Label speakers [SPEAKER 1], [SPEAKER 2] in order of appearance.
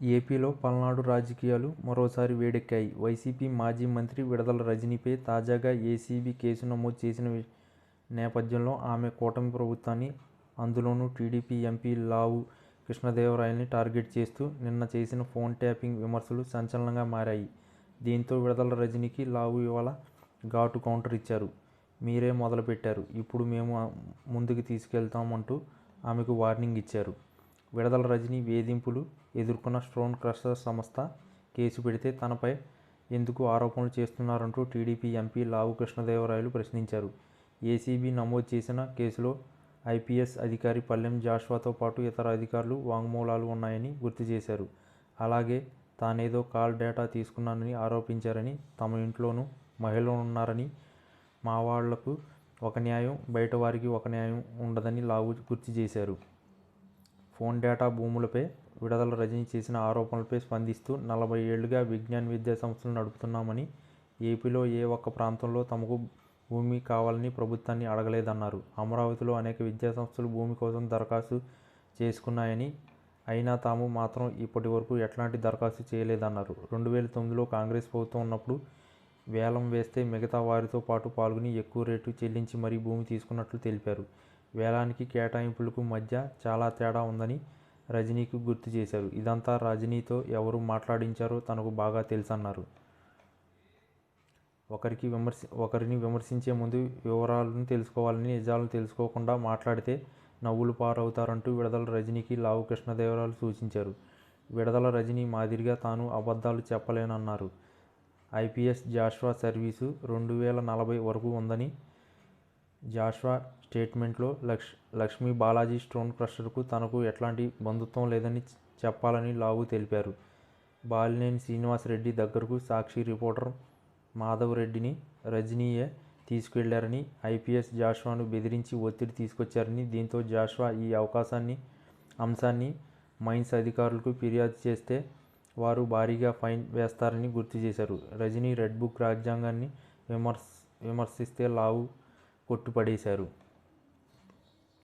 [SPEAKER 1] ఏపీలో పల్నాడు రాజకీయాలు మరోసారి వేడెక్కాయి. వైసీపీ మాజీ మంత్రి విడదల రజనీపై తాజాగా ఏసీబీ కేసు నమోదు చేసిన నేపథ్యంలో ఆమె కూటమి ప్రభుత్వాన్ని, అందులోనూ టీడీపీ ఎంపీ లావు కృష్ణదేవరాయల్ని టార్గెట్ చేస్తూ నిన్న చేసిన ఫోన్ ట్యాపింగ్ విమర్శలు సంచలనంగా మారాయి. దీంతో విడదల రజనీకి లావు ఇవాళ ఘాటు కౌంటర్ ఇచ్చారు. మీరే మొదలుపెట్టారు, ఇప్పుడు మేము ముందుకు తీసుకెళ్తామంటూ ఆమెకు వార్నింగ్ ఇచ్చారు. విడదల రజనీ వేధింపులు ఎదుర్కొన్న స్టోన్ క్రషర్ సంస్థ కేసు పెడితే తనపై ఎందుకు ఆరోపణలు చేస్తున్నారంటూ టీడీపీ ఎంపీ లావు కృష్ణదేవరాయలు ప్రశ్నించారు. ఏసీబీ నమోదు చేసిన కేసులో ఐపీఎస్ అధికారి పల్లెం జాష్వాతో పాటు ఇతర అధికారులు వాంగ్మూలాలు ఉన్నాయని గుర్తు చేశారు. అలాగే తానేదో కాల్ డేటా తీసుకున్నానని ఆరోపించారని, తమ ఇంట్లోనూ మహిళలు ఉన్నారని మా వాళ్ళకు ఒక న్యాయం, బయటవారికి ఒక న్యాయం ఉండదని లావు గుర్తు చేశారు. ఫోన్ డేటా, భూములపై విడుదల రజనీ చేసిన ఆరోపణలపై స్పందిస్తూ నలభై ఏళ్ళుగా విజ్ఞాన్ విద్యాసంస్థలు నడుపుతున్నామని, ఏపీలో ఏ ఒక్క ప్రాంతంలో తమకు భూమి కావాలని ప్రభుత్వాన్ని అడగలేదన్నారు. అమరావతిలో అనేక విద్యాసంస్థలు భూమి కోసం దరఖాస్తు చేసుకున్నాయని, అయినా తాము మాత్రం ఇప్పటి వరకు ఎట్లాంటి దరఖాస్తు చేయలేదన్నారు. రెండు వేల తొమ్మిదిలో కాంగ్రెస్ ప్రభుత్వం ఉన్నప్పుడు వేలం వేస్తే మిగతా వారితో పాటు పాల్గొని ఎక్కువ రేటు చెల్లించి మరీ భూమి తీసుకున్నట్లు తెలిపారు. వేలానికి, కేటాయింపులకు మధ్య చాలా తేడా ఉందని రజనీకి గుర్తు చేశారు. ఇదంతా రజనీతో ఎవరు మాట్లాడించారో తనకు బాగా తెలుసన్నారు. ఒకరిని విమర్శించే ముందు వివరాలను తెలుసుకోవాలని, నిజాలను తెలుసుకోకుండా మాట్లాడితే నవ్వులు పారవుతారంటూ విడదల రజనీకి లావు కృష్ణదేవరాయలు సూచించారు. విడదల రజనీ మాదిరిగా తాను అబద్ధాలు చెప్పలేనన్నారు. ఐపీఎస్ జాషువా సర్వీసు రెండు వేల నలభై వరకు ఉందని, జాష్వా స్టేట్మెంట్లో లక్ష్ లక్ష్మీ బాలాజీ స్టోన్ క్రషర్కు తనకు ఎట్లాంటి బంధుత్వం లేదని చెప్పాలని లావు తెలిపారు. బాలినేని శ్రీనివాసరెడ్డి దగ్గరకు సాక్షి రిపోర్టర్ మాధవరెడ్డిని రజనీయే తీసుకెళ్ళారని, ఐపీఎస్ జాష్వాను బెదిరించి ఒత్తిడి తీసుకొచ్చారని, దీంతో జాష్వా ఈ అవకాశాన్ని అంశాన్ని మైన్స్ అధికారులకు ఫిర్యాదు చేస్తే వారు భారీగా ఫైన్ వేస్తారని గుర్తు చేశారు. రజనీ రెడ్బుక్ రాజ్యాంగాన్ని విమర్శ విమర్శిస్తే లావు కొట్టుపడేశారు.